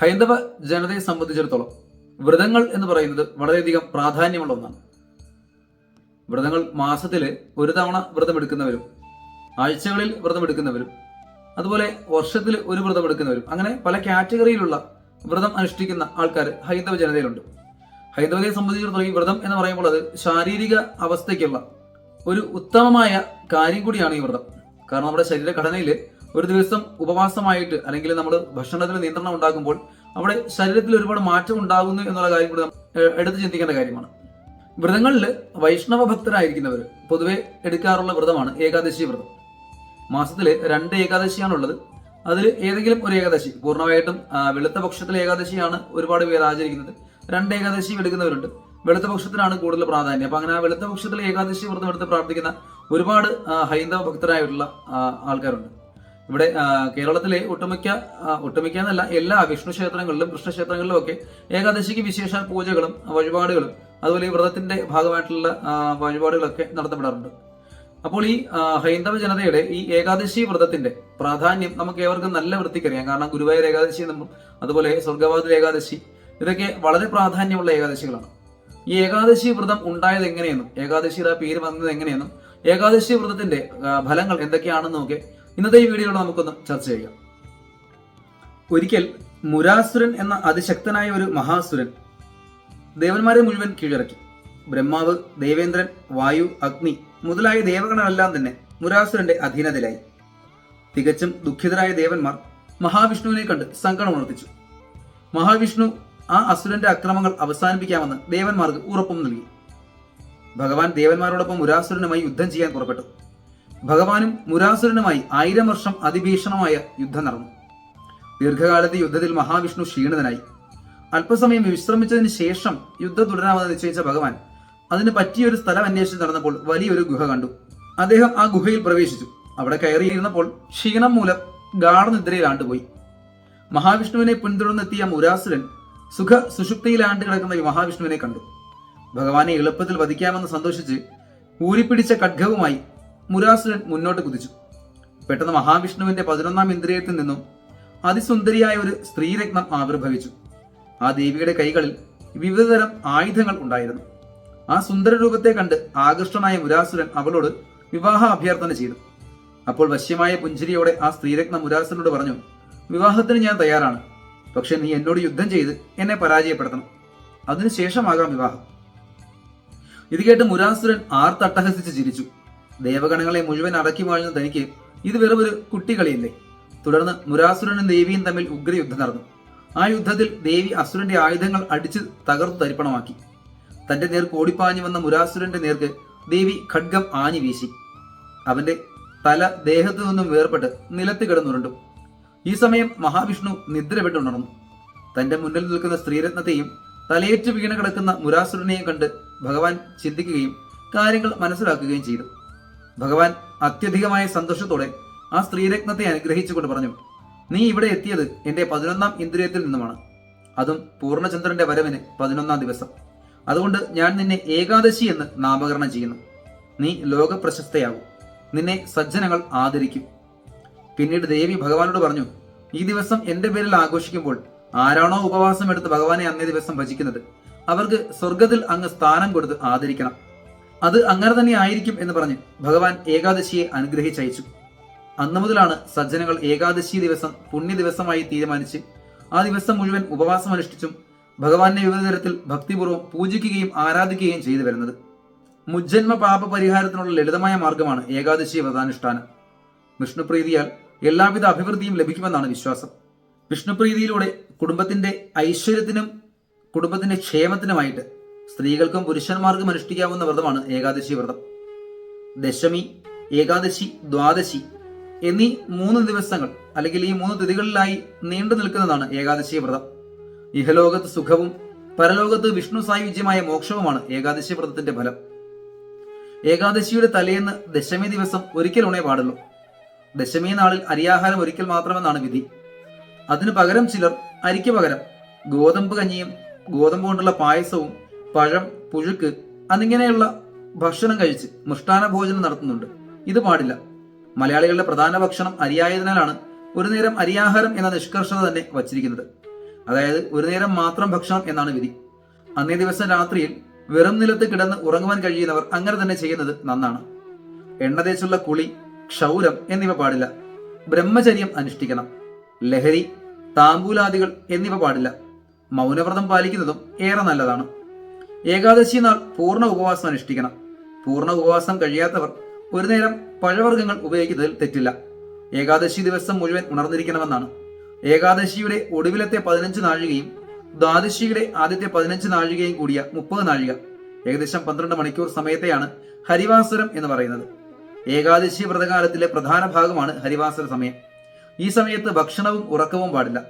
ഹൈന്ദവ ജനതയെ സംബന്ധിച്ചിടത്തോളം വ്രതങ്ങൾ എന്ന് പറയുന്നത് വളരെയധികം പ്രാധാന്യമുള്ള ഒന്നാണ്. വ്രതങ്ങൾ മാസത്തിൽ ഒരു തവണ വ്രതമെടുക്കുന്നവരും ആഴ്ചകളിൽ വ്രതമെടുക്കുന്നവരും അതുപോലെ വർഷത്തിൽ ഒരു വ്രതം എടുക്കുന്നവരും അങ്ങനെ പല കാറ്റഗറിയിലുള്ള വ്രതം അനുഷ്ഠിക്കുന്ന ആൾക്കാർ ഹൈന്ദവ ജനതയിലുണ്ട്. ഹൈന്ദവതയെ സംബന്ധിച്ചിടത്തോളം ഈ വ്രതം എന്ന് പറയുമ്പോൾ അത് ശാരീരിക അവസ്ഥയ്ക്കുള്ള ഒരു ഉത്തമമായ കാര്യം കൂടിയാണ് ഈ വ്രതം. കാരണം നമ്മുടെ ശരീരഘടനയിൽ ഒരു ദിവസം ഉപവാസമായിട്ട് അല്ലെങ്കിൽ നമ്മൾ ഭക്ഷണത്തിന് നിയന്ത്രണം ഉണ്ടാക്കുമ്പോൾ അവിടെ ശരീരത്തിൽ ഒരുപാട് മാറ്റം ഉണ്ടാകുന്നു എന്നുള്ള കാര്യം കൂടി എടുത്ത് ചിന്തിക്കേണ്ട കാര്യമാണ്. വ്രതങ്ങളിൽ വൈഷ്ണവ ഭക്തരായിരിക്കുന്നവർ പൊതുവെ എടുക്കാറുള്ള വ്രതമാണ് ഏകാദശി വ്രതം. മാസത്തിൽ രണ്ട് ഏകാദശിയാണുള്ളത് അതിൽ ഏതെങ്കിലും ഒരു ഏകാദശി പൂർണമായിട്ടും വെളുത്ത പക്ഷത്തിലെ ഏകാദശിയാണ് ഒരുപാട് പേര് ആചരിക്കുന്നത്. രണ്ട് ഏകാദശി എടുക്കുന്നവരുണ്ട്. വെളുത്ത പക്ഷത്തിനാണ് കൂടുതൽ പ്രാധാന്യം. അപ്പൊ അങ്ങനെ ആ വെളുത്ത പക്ഷത്തിലെ ഏകാദശി വ്രതം എടുത്ത് പ്രാർത്ഥിക്കുന്ന ഒരുപാട് ഹൈന്ദവ ഭക്തരായിട്ടുള്ള ആൾക്കാരുണ്ട്. ഇവിടെ കേരളത്തിലെ ഒട്ടുമിക്ക ഒട്ടുമിക്ക എന്നല്ല എല്ലാ വിഷ്ണു ക്ഷേത്രങ്ങളിലും കൃഷ്ണക്ഷേത്രങ്ങളിലും ഒക്കെ ഏകാദശിക്ക് വിശേഷ പൂജകളും വഴിപാടുകളും അതുപോലെ ഈ വ്രതത്തിന്റെ ഭാഗമായിട്ടുള്ള വഴിപാടുകളൊക്കെ നടത്തപ്പെടാറുണ്ട്. അപ്പോൾ ഈ ഹൈന്ദവ ജനതയുടെ ഈ ഏകാദശി വ്രതത്തിന്റെ പ്രാധാന്യം നമുക്ക് ഏവർക്കും നല്ല വൃത്തിക്കറിയാം കാരണം ഗുരുവായൂർ ഏകാദശി എന്നും അതുപോലെ സ്വർഗവാതിൽ ഏകാദശി ഇതൊക്കെ വളരെ പ്രാധാന്യമുള്ള ഏകാദശികളാണ്. ഈ ഏകാദശി വ്രതം ഉണ്ടായത് എങ്ങനെയെന്നും ഏകാദശിയുടെ പേര് വന്നത് എങ്ങനെയെന്നും ഏകാദശി വ്രതത്തിന്റെ ഫലങ്ങൾ എന്തൊക്കെയാണെന്നും ഒക്കെ ഇന്നത്തെ ഈ വീഡിയോയിൽ നമുക്കൊന്ന് ചർച്ച ചെയ്യാം. ഒരിക്കൽ മുരാസുരൻ എന്ന അതിശക്തനായ ഒരു മഹാസുരൻ ദേവന്മാരെ മുഴുവൻ കീഴടക്കി. ബ്രഹ്മാവ് ദേവേന്ദ്രൻ വായു അഗ്നി മുതലായ ദേവഗണമെല്ലാം തന്നെ മുരാസുരന്റെ അധീനതയിലായി. തികച്ചും ദുഃഖിതരായ ദേവന്മാർ മഹാവിഷ്ണുവിനെ കണ്ട് സങ്കടം ഉണർത്തിച്ചു. മഹാവിഷ്ണു ആ അസുരന്റെ അക്രമങ്ങൾ അവസാനിപ്പിക്കാമെന്ന് ദേവന്മാർക്ക് ഉറപ്പും നൽകി. ഭഗവാൻ ദേവന്മാരോടൊപ്പം മുരാസുരനുമായി യുദ്ധം ചെയ്യാൻ പുറപ്പെട്ടു. ഭഗവാനും മുരാസുരനുമായി ആയിരം വർഷം അതിഭീഷണമായ യുദ്ധം നടന്നു. ദീർഘകാലത്തെ യുദ്ധത്തിൽ മഹാവിഷ്ണു ക്ഷീണിതനായി. അല്പസമയം വിശ്രമിച്ചതിന് ശേഷം യുദ്ധം തുടരാമെന്ന് നിശ്ചയിച്ച ഭഗവാൻ അതിന് പറ്റിയൊരു സ്ഥലം അന്വേഷിച്ച് നടന്നപ്പോൾ വലിയൊരു ഗുഹ കണ്ടു. അദ്ദേഹം ആ ഗുഹയിൽ പ്രവേശിച്ചു. അവിടെ കയറിയിരുന്നപ്പോൾ ക്ഷീണം മൂലം ഗാഢനിദ്രയിലാണ്ടുപോയി മഹാവിഷ്ണുവിനെ പിന്തുടർന്നെത്തിയ മുരാസുരൻ സുഖ സുഷുപ്തിയിലാണ്ട് കിടക്കുന്ന ഈ മഹാവിഷ്ണുവിനെ കണ്ടു. ഭഗവാനെ എളുപ്പത്തിൽ വധിക്കാമെന്ന് സന്തോഷിച്ച് ഊരിപ്പിടിച്ച ഖഡ്ഗവുമായി മുരാസുരൻ മുന്നോട്ട് കുതിച്ചു. പെട്ടെന്ന് മഹാവിഷ്ണുവിന്റെ പതിനൊന്നാം ഇന്ദ്രിയത്തിൽ നിന്നും അതിസുന്ദരിയായ ഒരു സ്ത്രീരത്നം ആവിർഭവിച്ചു. ആ ദേവിയുടെ കൈകളിൽ വിവിധതരം ആയുധങ്ങൾ ഉണ്ടായിരുന്നു. ആ സുന്ദര രൂപത്തെ കണ്ട് ആകൃഷ്ടനായ മുരാസുരൻ അവളോട് വിവാഹ അഭ്യർത്ഥന ചെയ്തു. അപ്പോൾ വശ്യമായ പുഞ്ചിരിയോടെ ആ സ്ത്രീരത്നം മുരാസുരനോട് പറഞ്ഞു വിവാഹത്തിന് ഞാൻ തയ്യാറാണ്. പക്ഷെ നീ എന്നോട് യുദ്ധം ചെയ്ത് എന്നെ പരാജയപ്പെടുത്തണം. അതിനുശേഷമാകാം വിവാഹം. ഇത് കേട്ട് മുരാസുരൻ ആർത്തട്ടഹസിച്ച് ചിരിച്ചു. ദേവഗണങ്ങളെ മുഴുവൻ അടക്കി വാഴുന്ന തനിക്ക് ഇത് വെറും ഒരു കുട്ടികളിയില്ലേ? തുടർന്ന് മുരാസുരനും ദേവിയും തമ്മിൽ ഉഗ്ര ഉഗ്രയുദ്ധം നടന്നു. ആ യുദ്ധത്തിൽ ദേവി അസുരന്റെ ആയുധങ്ങൾ അടിച്ച് തകർത്തു തരിപ്പണമാക്കി. തന്റെ നേർക്ക് ഓടിപ്പാഞ്ഞു വന്ന മുരാസുരന്റെ നേർക്ക് ദേവി ഖഡ്ഗം ആഞ്ഞു വീശി. അവന്റെ തല ദേഹത്തു നിന്നും വേർപെട്ട് നിലത്ത് കിടന്നുരുണ്ടു. ഈ സമയം മഹാവിഷ്ണു നിദ്ര വിട്ടുണർന്നു തന്റെ മുന്നിൽ നിൽക്കുന്ന സ്ത്രീരത്നത്തെയും തലയേറ്റ് വീണ് കിടക്കുന്ന മുരാസുരനെയും കണ്ട് ഭഗവാൻ ചിന്തിക്കുകയും കാര്യങ്ങൾ മനസ്സിലാക്കുകയും ചെയ്തു. ഭഗവാൻ അത്യധികമായ സന്തോഷത്തോടെ ആ സ്ത്രീരത്നത്തെ അനുഗ്രഹിച്ചുകൊണ്ട് പറഞ്ഞു നീ ഇവിടെ എത്തിയത് എന്റെ പതിനൊന്നാം ഇന്ദ്രിയത്തിൽ നിന്നുമാണ്. അതും പൂർണചന്ദ്രന്റെ വരവിന് പതിനൊന്നാം ദിവസം. അതുകൊണ്ട് ഞാൻ നിന്നെ ഏകാദശി എന്ന് നാമകരണം ചെയ്യുന്നു. നീ ലോക പ്രശസ്തയാകും നിന്നെ സജ്ജനങ്ങൾ ആദരിക്കും. പിന്നീട് ദേവി ഭഗവാനോട് പറഞ്ഞു ഈ ദിവസം എന്റെ പേരിൽ ആഘോഷിക്കുമ്പോൾ ആരാണോ ഉപവാസം എടുത്ത് ഭഗവാനെ അന്നേ ദിവസം ഭജിക്കുന്നത് അവർക്ക് സ്വർഗത്തിൽ അങ്ങ് സ്ഥാനം കൊടുത്ത് ആദരിക്കണം. അത് അങ്ങനെ തന്നെ ആയിരിക്കും എന്ന് പറഞ്ഞ് ഭഗവാൻ ഏകാദശിയെ അനുഗ്രഹിച്ചയച്ചു. അന്നു മുതലാണ് സജ്ജനകൾ ഏകാദശി ദിവസം പുണ്യ ദിവസമായി തീരുമാനിച്ച് ആ ദിവസം മുഴുവൻ ഉപവാസം അനുഷ്ഠിച്ചും ഭഗവാനെ വിവിധ തരത്തിൽ ഭക്തിപൂർവം പൂജിക്കുകയും ആരാധിക്കുകയും ചെയ്തു വരുന്നത്. മുജ്ജന്മ പാപ പരിഹാരത്തിനുള്ള ലളിതമായ മാർഗമാണ് ഏകാദശി വ്രതാനുഷ്ഠാനം. വിഷ്ണുപ്രീതിയാൽ എല്ലാവിധ അഭിവൃദ്ധിയും ലഭിക്കുമെന്നാണ് വിശ്വാസം. വിഷ്ണുപ്രീതിയിലൂടെ കുടുംബത്തിന്റെ ഐശ്വര്യത്തിനും കുടുംബത്തിന്റെ ക്ഷേമത്തിനുമായിട്ട് സ്ത്രീകൾക്കും പുരുഷന്മാർക്കും അനുഷ്ഠിക്കാവുന്ന വ്രതമാണ് ഏകാദശി വ്രതം. ദശമി ഏകാദശി ദ്വാദശി എന്നീ മൂന്ന് ദിവസങ്ങൾ അല്ലെങ്കിൽ ഈ മൂന്ന് തിഥികളിലായി നീണ്ടു നിൽക്കുന്നതാണ് ഏകാദശി വ്രതം. ഇഹലോകത്ത് സുഖവും പരലോകത്ത് വിഷ്ണു സായുജ്യമായ മോക്ഷവുമാണ് ഏകാദശി വ്രതത്തിന്റെ ഫലം. ഏകാദശിയുടെ തലേന്ന് ദശമി ദിവസം ഒരിക്കൽ ഉണേ പാടുള്ളൂ. ദശമി നാളിൽ അരിയാഹാരം ഒരിക്കൽ മാത്രമെന്നാണ് വിധി. അതിനു പകരം ചിലർ അരിക്ക് പകരം ഗോതമ്പ് കഞ്ഞിയും ഗോതമ്പ് കൊണ്ടുള്ള പായസവും പഴം പുഴുക്ക് അതിങ്ങനെയുള്ള ഭക്ഷണം കഴിച്ച് മുഷ്ടാന ഭോജനം നടത്തുന്നുണ്ട്. ഇത് പാടില്ല. മലയാളികളുടെ പ്രധാന ഭക്ഷണം അരിയായതിനാലാണ് ഒരു നേരം അരിയാഹാരം എന്ന നിഷ്കർഷത തന്നെ വച്ചിരിക്കുന്നത്. അതായത് ഒരു നേരം മാത്രം ഭക്ഷണം എന്നാണ് വിധി. അന്നേ ദിവസം രാത്രിയിൽ വെറും നിലത്ത് കിടന്ന് ഉറങ്ങുവാൻ കഴിയുന്നവർ അങ്ങനെ തന്നെ ചെയ്യുന്നത് നന്നാണ്. എണ്ണ തേച്ചുള്ള കുളി ക്ഷൗരം എന്നിവ പാടില്ല. ബ്രഹ്മചര്യം അനുഷ്ഠിക്കണം. ലഹരി താമ്പൂലാദികൾ എന്നിവ പാടില്ല. മൗനവ്രതം പാലിക്കുന്നതും ഏറെ നല്ലതാണ്. ഏകാദശി നാൾ പൂർണ ഉപവാസം അനുഷ്ഠിക്കണം. പൂർണ ഉപവാസം കഴിയാത്തവർ ഒരു നേരം പഴവർഗങ്ങൾ ഉപയോഗിക്കുന്നതിൽ തെറ്റില്ല. ഏകാദശി ദിവസം മുഴുവൻ ഉണർന്നിരിക്കണമെന്നാണ്. ഏകാദശിയുടെ ഒടുവിലത്തെ പതിനഞ്ച് നാഴികയും ദ്വാദശിയുടെ ആദ്യത്തെ പതിനഞ്ച് നാഴികയും കൂടിയ മുപ്പത് നാഴിക. ഏകദേശം പന്ത്രണ്ട് മണിക്കൂർ സമയത്തെയാണ് ഹരിവാസരം എന്ന് പറയുന്നത്. ഏകാദശി വ്രതകാലത്തിലെ പ്രധാന ഭാഗമാണ് ഹരിവാസര സമയം. ഈ സമയത്ത് ഭക്ഷണവും ഉറക്കവും പാടില്ല.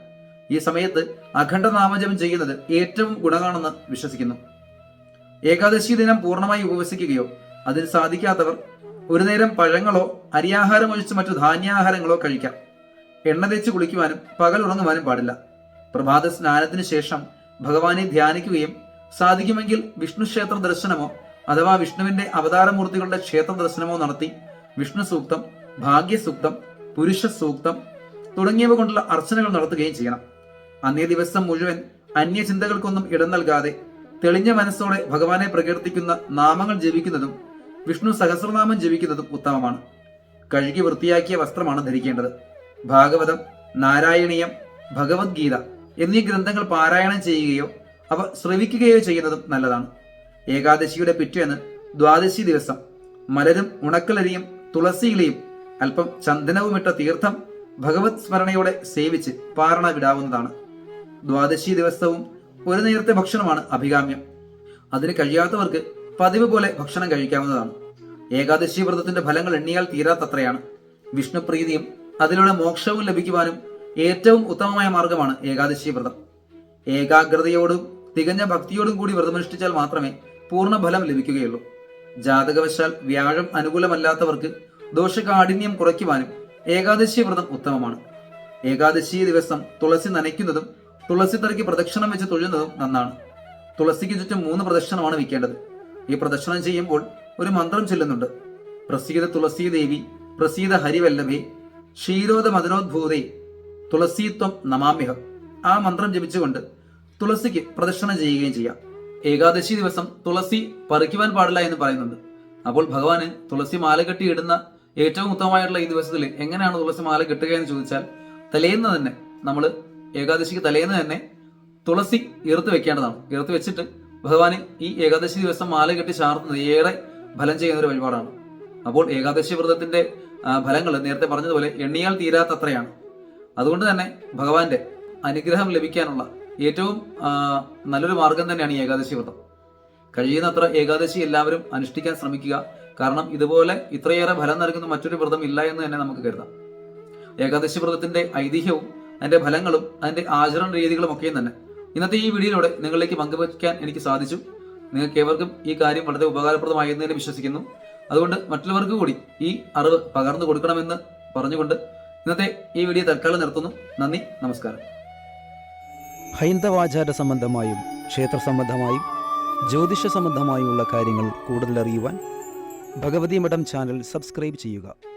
ഈ സമയത്ത് അഖണ്ഡ നാമജപം ചെയ്യുന്നത് ഏറ്റവും ഗുണമാണെന്ന് വിശ്വസിക്കുന്നു. ഏകാദശി ദിനം പൂർണമായി ഉപവസിക്കുകയോ അതിൽ സാധിക്കാത്തവർ ഒരു നേരം പഴങ്ങളോ അരിയാഹാരം ഒഴിച്ച് മറ്റു ധാന്യാഹാരങ്ങളോ കഴിക്കാം. എണ്ണ തേച്ച് കുളിക്കുവാനും പകൽ ഉറങ്ങുവാനും പാടില്ല. പ്രഭാത സ്നാനത്തിന് ശേഷം ഭഗവാനെ ധ്യാനിക്കുകയും സാധിക്കുമെങ്കിൽ വിഷ്ണു ക്ഷേത്ര ദർശനമോ അഥവാ വിഷ്ണുവിന്റെ അവതാരമൂർത്തികളുടെ ക്ഷേത്ര ദർശനമോ നടത്തി വിഷ്ണു സൂക്തം ഭാഗ്യസൂക്തം പുരുഷ സൂക്തം തുടങ്ങിയവ കൊണ്ടുള്ള അർച്ചനകൾ നടത്തുകയും ചെയ്യണം. അന്നേ ദിവസം മുഴുവൻ അന്യചിന്തകൾക്കൊന്നും ഇടം നൽകാതെ തെളിഞ്ഞ മനസ്സോടെ ഭഗവാനെ പ്രകീർത്തിക്കുന്ന നാമങ്ങൾ ജപിക്കുന്നതും വിഷ്ണു സഹസ്രനാമം ജപിക്കുന്നതും ഉത്തമമാണ്. കഴുകി വൃത്തിയാക്കിയ വസ്ത്രമാണ് ധരിക്കേണ്ടത്. ഭാഗവതം നാരായണീയം ഭഗവത്ഗീത എന്നീ ഗ്രന്ഥങ്ങൾ പാരായണം ചെയ്യുകയോ അവ ശ്രവിക്കുകയോ ചെയ്യുന്നതും നല്ലതാണ്. ഏകാദശിയുടെ പിറ്റേന്ന് ദ്വാദശി ദിവസം മലരും ഉണക്കലരിയും തുളസിയിലയും അല്പം ചന്ദനവുമിട്ട തീർത്ഥം ഭഗവത് സ്മരണയോടെ സേവിച്ച് പാരണ വിടാവുന്നതാണ്. ദ്വാദശി ദിവസവും ഒരു നേരത്തെ ഭക്ഷണമാണ് അഭികാമ്യം. അതിന് കഴിയാത്തവർക്ക് പതിവ് പോലെ ഭക്ഷണം കഴിക്കാവുന്നതാണ്. ഏകാദശി വ്രതത്തിന്റെ ഫലങ്ങൾ എണ്ണിയാൽ തീരാത്തത്രയാണ്. വിഷ്ണുപ്രീതിയും അതിലൂടെ മോക്ഷവും ലഭിക്കുവാനും ഏറ്റവും ഉത്തമമായ മാർഗമാണ് ഏകാദശി വ്രതം. ഏകാഗ്രതയോടും തികഞ്ഞ ഭക്തിയോടും കൂടി വ്രതമനുഷ്ഠിച്ചാൽ മാത്രമേ പൂർണ ഫലം ലഭിക്കുകയുള്ളൂ. ജാതകവശാൽ വ്യാഴം അനുകൂലമല്ലാത്തവർക്ക് ദോഷകാഠിന്യം കുറയ്ക്കുവാനും ഏകാദശി വ്രതം ഉത്തമമാണ്. ഏകാദശി ദിവസം തുളസി നനയ്ക്കുന്നതും തുളസി തറയ്ക്ക് പ്രദക്ഷിണം വെച്ച് തൊഴുന്നതും നന്നാണ്. തുളസിക്ക് ചുറ്റും മൂന്ന് പ്രദക്ഷിണമാണ് വിൽക്കേണ്ടത് ഈ പ്രദക്ഷിണം ചെയ്യുമ്പോൾ ഒരു മന്ത്രം ചൊല്ലുന്നുണ്ട്. പ്രസീത തുളസീ ദേവി പ്രസീത ഹരിവല്ലഭേ ക്ഷീരോദ മദനോദ്ഭൂതേ തുളസീത്വം നമാമ്യഹം. ആ മന്ത്രം ജപിച്ചുകൊണ്ട് തുളസിക്ക് പ്രദക്ഷിണം ചെയ്യുകയും ചെയ്യാം. ഏകാദശി ദിവസം തുളസി പറിക്കുവാൻ പാടില്ല എന്ന് പറയുന്നുണ്ട്. അപ്പോൾ ഭഗവാന് തുളസി മാല കെട്ടി ഇടുന്ന ഏറ്റവും ഉത്തമമായിട്ടുള്ള ഈ ദിവസത്തിൽ എങ്ങനെയാണ് തുളസി മാല കെട്ടുക എന്ന് ചോദിച്ചാൽ തലേന്ന് തന്നെ നമ്മൾ ഏകാദശിക്ക് തലേന്ന് തന്നെ തുളസി ഇറുത്ത് വെക്കേണ്ടതാണ്. ഇറുത്ത് വെച്ചിട്ട് ഭഗവാന് ഈ ഏകാദശി ദിവസം മാല കെട്ടി ചാർത്തുന്നത് ഏറെ ഫലം ചെയ്യുന്ന ഒരു വഴിപാടാണ്. അപ്പോൾ ഏകാദശി വ്രതത്തിന്റെ ഫലങ്ങൾ നേരത്തെ പറഞ്ഞതുപോലെ എണ്ണിയാൽ തീരാത്തത്രയാണ്. അതുകൊണ്ട് തന്നെ ഭഗവാന്റെ അനുഗ്രഹം ലഭിക്കാനുള്ള ഏറ്റവും നല്ലൊരു മാർഗം തന്നെയാണ് ഈ ഏകാദശി വ്രതം. കഴിയുന്നത്ര ഏകാദശി എല്ലാവരും അനുഷ്ഠിക്കാൻ ശ്രമിക്കുക. കാരണം ഇതുപോലെ ഇത്രയേറെ ഫലം നൽകുന്ന മറ്റൊരു വ്രതം ഇല്ല എന്ന് തന്നെ നമുക്ക് കരുതാം. ഏകാദശി വ്രതത്തിന്റെ ഐതിഹ്യവും അതിന്റെ ഫലങ്ങളും അതിന്റെ ആചരണ രീതികളും ഒക്കെയും തന്നെ. ഇന്നത്തെ ഈ വീഡിയോയിലൂടെ നിങ്ങളിലേക്ക് പങ്കുവയ്ക്കാൻ എനിക്ക് സാധിച്ചു. നിങ്ങൾക്ക് ഏവർക്കും ഈ കാര്യം വളരെ ഉപകാരപ്രദമായി എന്ന് വിശ്വസിക്കുന്നു. അതുകൊണ്ട് മറ്റുള്ളവർക്ക് കൂടി ഈ അറിവ് പകർന്നു കൊടുക്കണമെന്ന് പറഞ്ഞുകൊണ്ട് ഇന്നത്തെ ഈ വീഡിയോ തൽക്കാലം നിർത്തുന്നു. നന്ദി നമസ്കാരം. ഹൈന്ദവാചാര സംബന്ധമായും ക്ഷേത്ര സംബന്ധമായും ജ്യോതിഷ സംബന്ധമായുമുള്ള കാര്യങ്ങൾ കൂടുതൽ അറിയുവാൻ ഭഗവതി മഠം ചാനൽ സബ്സ്ക്രൈബ് ചെയ്യുക.